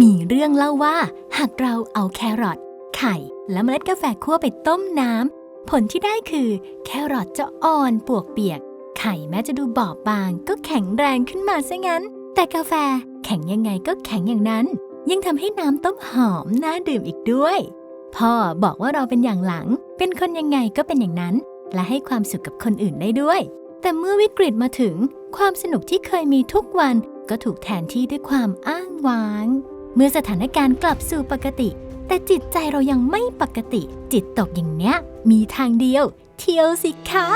มีเรื่องเล่าว่า หากเราเอาแครอทไข่ และเมล็ดกาแฟคั่วไปต้มน้ำผลที่ได้คือ แครอทจะอ่อนปวกเปียก ไข่แม้จะดูบอบบาง ก็แข็งแรงขึ้นมาซะงั้น แต่กาแฟแข็งยังไงก็แข็งอย่างนั้น ยังทำให้น้ำต้มหอมน่าดื่มอีกด้วย พ่อบอกว่าเราเป็นอย่างหลัง เป็นคนยังไงก็เป็นอย่างนั้น และให้ความสุขกับคนอื่นได้ด้วย แต่เมื่อวิกฤตมาถึง ความสนุกที่เคยมีทุกวันก็ถูกแทนที่ด้วยความอ้างว้าง เมื่อสถานการณ์กลับสู่ปกติ แต่จิตใจเรายังไม่ปกติ จิตตกอย่างเนี้ย มีทางเดียว เที่ยวสิคะ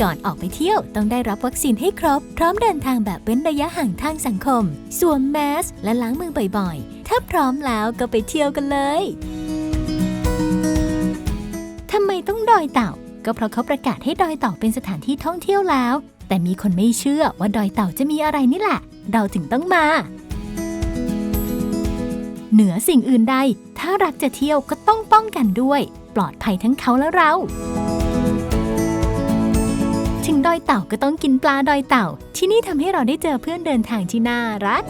ก่อนออกไปเที่ยวต้องได้รับวัคซีนให้ครบ พร้อมเดินทางแบบเว้นระยะห่างทางสังคม สวมแมสและล้างมือบ่อยๆ ถ้าพร้อมแล้วก็ไปเที่ยวกันเลยทำไมต้องดอยเต่า ก็เพราะเขาประกาศให้ดอยเต่าเป็นสถานที่ท่องเที่ยวแล้ว แต่มีคนไม่เชื่อว่าดอยเต่าจะมีอะไรนี่แหละ เราถึงต้องมา เหนือสิ่งอื่นใด ถ้ารักจะเที่ยวก็ต้องป้องกันด้วย ปลอดภัยทั้งเขาและเราถึงดอยเต่าก็ต้องกินปลาดอยเต่า ที่นี่ทำให้เราได้เจอเพื่อนเดินทางที่น่ารัก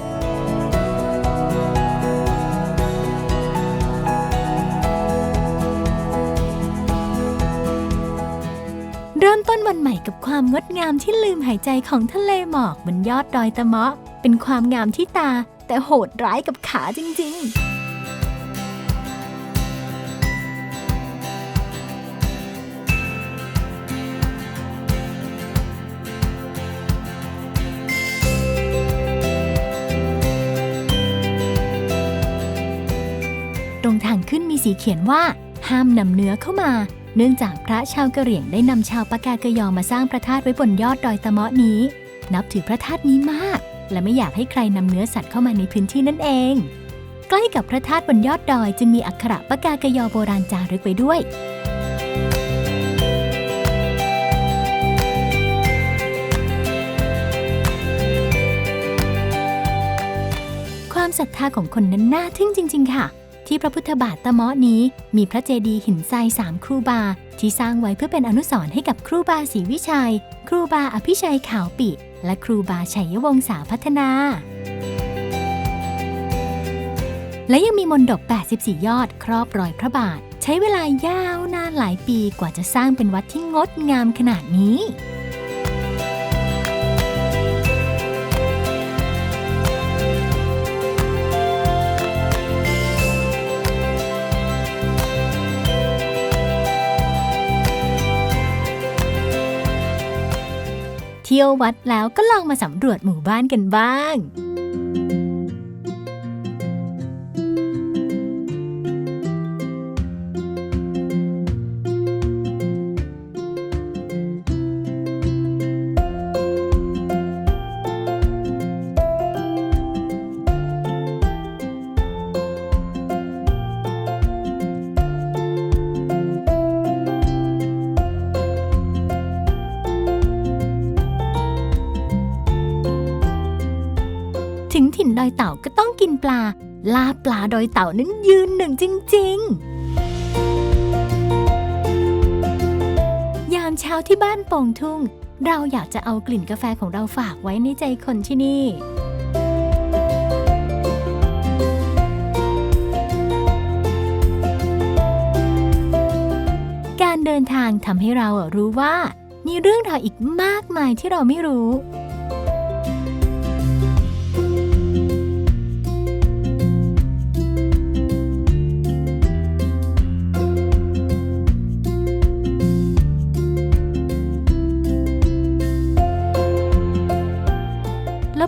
เริ่มต้นวันใหม่กับความงดงามที่ลืมหายใจของทะเลหมอกบนยอดดอยตะเมาะ เป็นความงามที่ตา แต่โหดร้ายกับขาจริงๆตรงทางขึ้นมีสีเขียนว่า ห้ามนำเนื้อเข้ามา เนื่องจากพระชาวกะเหรี่ยงได้นำชาวปากากยอมาสร้างพระธาตุไว้บนยอดดอยตะเมาะนี้ นับถือพระธาตุนี้มาก และไม่อยากให้ใครนำเนื้อสัตว์เข้ามาในพื้นที่นั่นเอง ใกล้กับพระธาตุบนยอดดอยจึงมีอักขระปากากยอโบราณจารึกไว้ด้วย ความศรัทธาของคนนั้นน่าทึ่งจริง ๆ ค่ะ ที่พระพุทธบาทตะเมาะนี้ มีพระเจดีย์หินทรายสามครูบา ที่สร้างไว้เพื่อเป็นอนุสรณ์ให้กับครูบาศรีวิชัย ครูบาอภิชัยขาวปิ และครูบาชัยวงศาพัฒนา และยังมีมนดบ 84 ยอดครอบรอยพระบาท ใช้เวลายาวนานหลายปีกว่าจะสร้างเป็นวัดที่งดงามขนาดนี้ เที่ยววัดแล้วก็ลองมาสำรวจหมู่บ้านกันบ้าง ถิ่นดอยเต่าก็ต้องกินปลา ลาปลาดอยเต่านั้นยืนหนึ่งจริง ๆ ยามเช้าที่บ้านโป่งทุ่ง เราอยากจะเอากลิ่นกาแฟของเราฝากไว้ในใจคนที่นี่การเดินทางทำให้เรารู้ว่า มีเรื่องราวอีกมากมายที่เราไม่รู้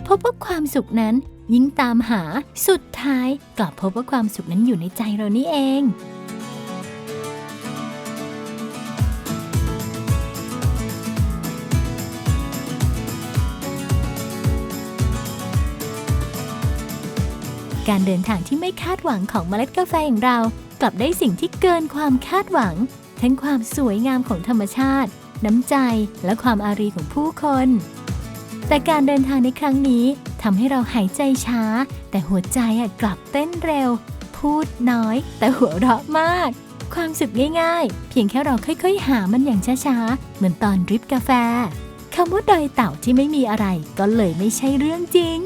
พบว่าความสุขนั้นยิ่งตามหาสุดท้ายกลับพบว่าความสุขนั้นอยู่ในใจเรานี่เอง การเดินทางที่ไม่คาดหวังของเมล็ดกาแฟอย่างเรา กลับได้สิ่งที่เกินความคาดหวัง ทั้งความสวยงามของธรรมชาติ น้ำใจและความอารีของผู้คน แต่การเดินทางในครั้งนี้ทำให้เราหายใจช้า แต่หัวใจอะกลับเต้นเร็ว พูดน้อย แต่หัวเราะมาก ความสุขง่ายๆ เพียงแค่เราค่อยๆ หามันอย่างช้าๆ เหมือนตอนดริปกาแฟคำว่าดอยเต่าที่ไม่มีอะไรก็เลยไม่ใช่เรื่องจริง